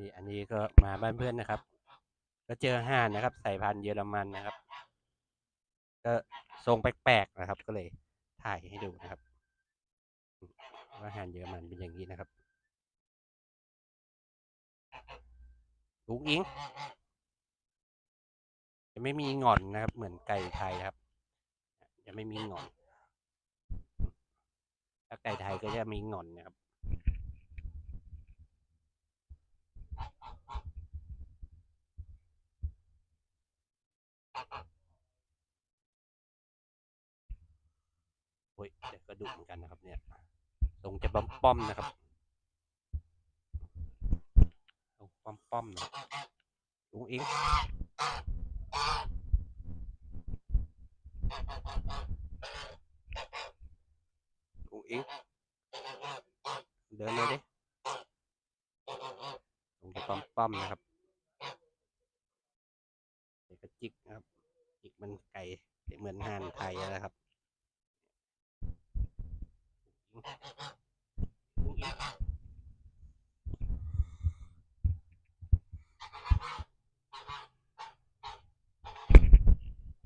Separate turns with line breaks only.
นี่อันนี้ก็มาบ้านเพื่อนนะครับ ก็เจอห่านนะครับ สายพันธุ์เยอรมันนะครับ ก็ทรงแปลกๆนะครับ ก็เลยถ่ายให้ดูนะครับ ว่าห่านเยอรมันเป็นอย่างนี้นะครับลุงอิงจะไม่มีงอนนะครับ เหมือนไก่ไทยครับ จะไม่มีงอนถ้าไก่ไทยก็จะมีงอนนะครับ โอ้ยเดี๋ยวก็ดุเหมือนกันนะครับ เนี่ยทรงจะป้อมป้อมๆนะครับทรงป้อมป้อมๆนะลุงอิงลุงอิงเดินเลยดิทรงจะป้อมป้อมๆนะครับเดี๋ยวก็จิกนะครับจิกมันไก่เหมือนห่านไทยนะครับ